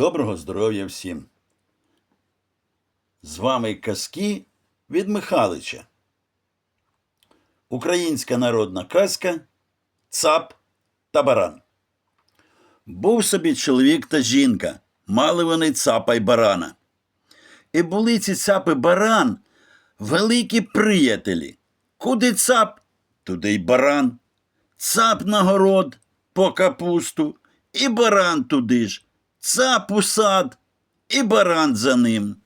Доброго здоров'я всім. З вами казки від Михалича. Українська народна казка Цап та баран. Був собі чоловік та жінка, мали вони цапа й барана. І були ці цапи баран великі приятелі. Куди цап, туди й баран. Цап на город по капусту, і баран туди ж. Цап у сад, і баран за ним.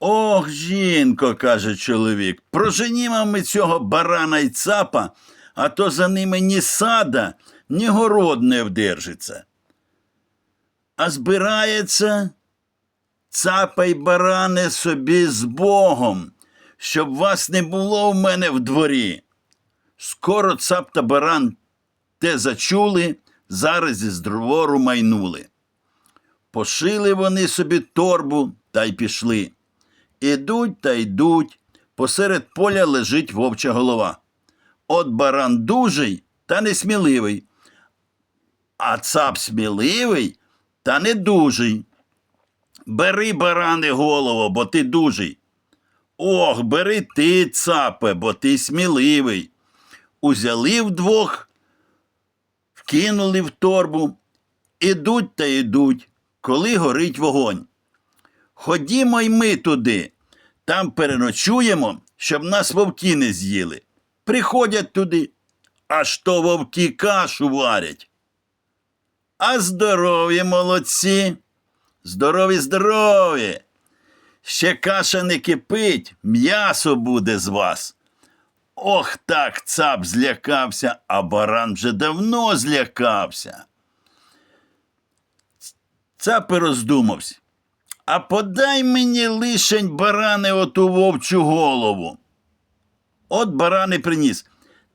Ох, жінко, каже чоловік, проженімо ми цього барана й цапа, а то за ними ні сада, ні город не вдержиться. А збирається цапа й баране собі з Богом, щоб вас не було в мене в дворі. Скоро цап та баран те зачули, зараз із двору майнули. Пошили вони собі торбу та й пішли. Ідуть та йдуть, посеред поля лежить вовча голова. От баран дужий та несміливий, а цап сміливий та не дужий. Бери, баране, голову, бо ти дужий. Ох, бери ти, цапе, бо ти сміливий. Узяли вдвох, вкинули в торбу, ідуть та йдуть, коли горить вогонь. Ходімо й ми туди, там переночуємо, щоб нас вовки не з'їли. Приходять туди, аж то вовки кашу варять. А здорові молодці, здорові, здорові. Ще каша не кипить, м'ясо буде з вас. Ох, так цап злякався, а баран вже давно злякався. Цап і роздумався. А подай мені лишень баране оту вовчу голову. От баран і приніс.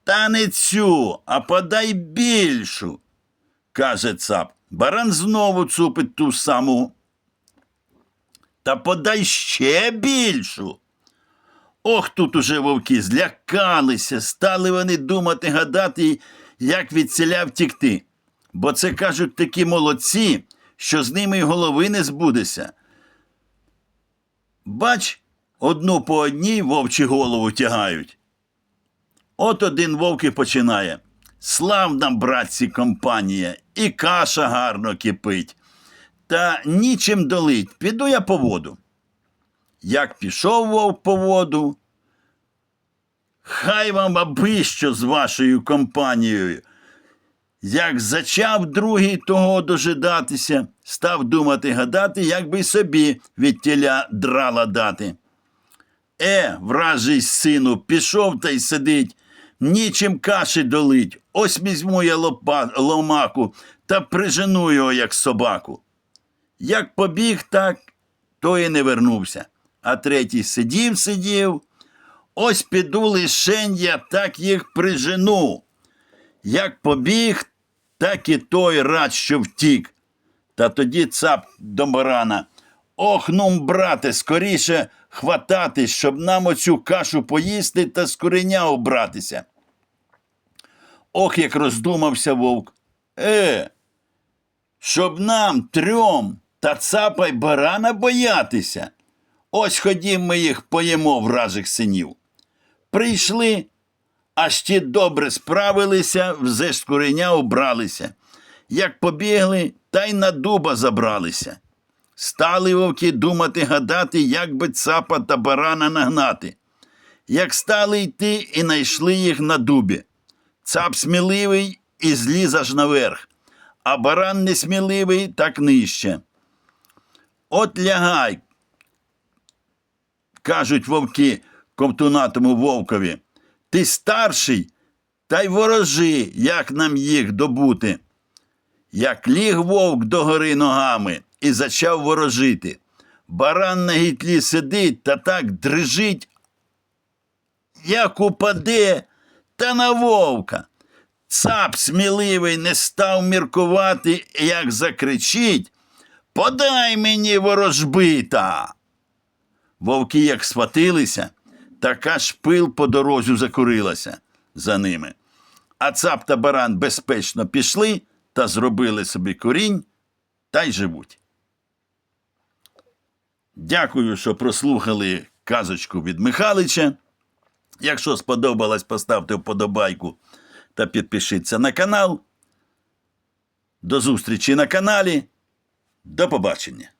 Та не цю, а подай більшу, каже цап. Баран знову цупить ту саму. Та подай ще більшу. Ох, тут уже вовки злякалися, стали вони думати, гадати, як від селя втікти. Бо це кажуть такі молодці, що з ними й голови не збудеться. Бач, одну по одній вовчі голову тягають. От один вовк і починає. Славна, братці, компанія, і каша гарно кипить. Та нічим долить, піду я по воду. Як пішов вовк по воду, хай вам аби що з вашою компанією. Як зачав другий того дожидатися, став думати гадати, як би й собі від тіля драла дати. Е, вражий сину, пішов та й сидить, нічим каші долить. Ось візьму я лопа, ломаку та прижену його, як собаку. Як побіг, так то і не вернувся. А третій сидів, сидів. Ось піду лишень я так їх прижену. Як побіг, так і той рад, що втік. Та тоді цап до барана. Ох, ну, брате, скоріше хвататись, щоб нам оцю кашу поїсти та з кореня обратися. Ох, як роздумався вовк. Е, щоб нам трьом та цапа й барана боятися. Ось ходім ми їх поїмо вражих синів. Прийшли, аж ті добре справилися, вже з кореня убралися. Як побігли, та й на дуба забралися. Стали вовки думати, гадати, як би цапа та барана нагнати. Як стали йти і знайшли їх на дубі. Цап сміливий і зліз аж наверх, а баран несміливий так нижче. От лягай, кажуть вовки ковтунатому вовкові. Ти старший, та й ворожи, як нам їх добути. Як ліг вовк до гори ногами і зачав ворожити. Баран на гітлі сидить та так дрижить, як упаде, та на вовка. Цап сміливий не став міркувати, як закричить Подай мені ворожбита. Вовки як схватилися, Така ж пил по дорозю закурилася за ними. А цап та баран безпечно пішли та зробили собі корінь та й живуть. Дякую, що прослухали казочку від Михалича. Якщо сподобалось, поставте вподобайку та підпишіться на канал. До зустрічі на каналі. До побачення!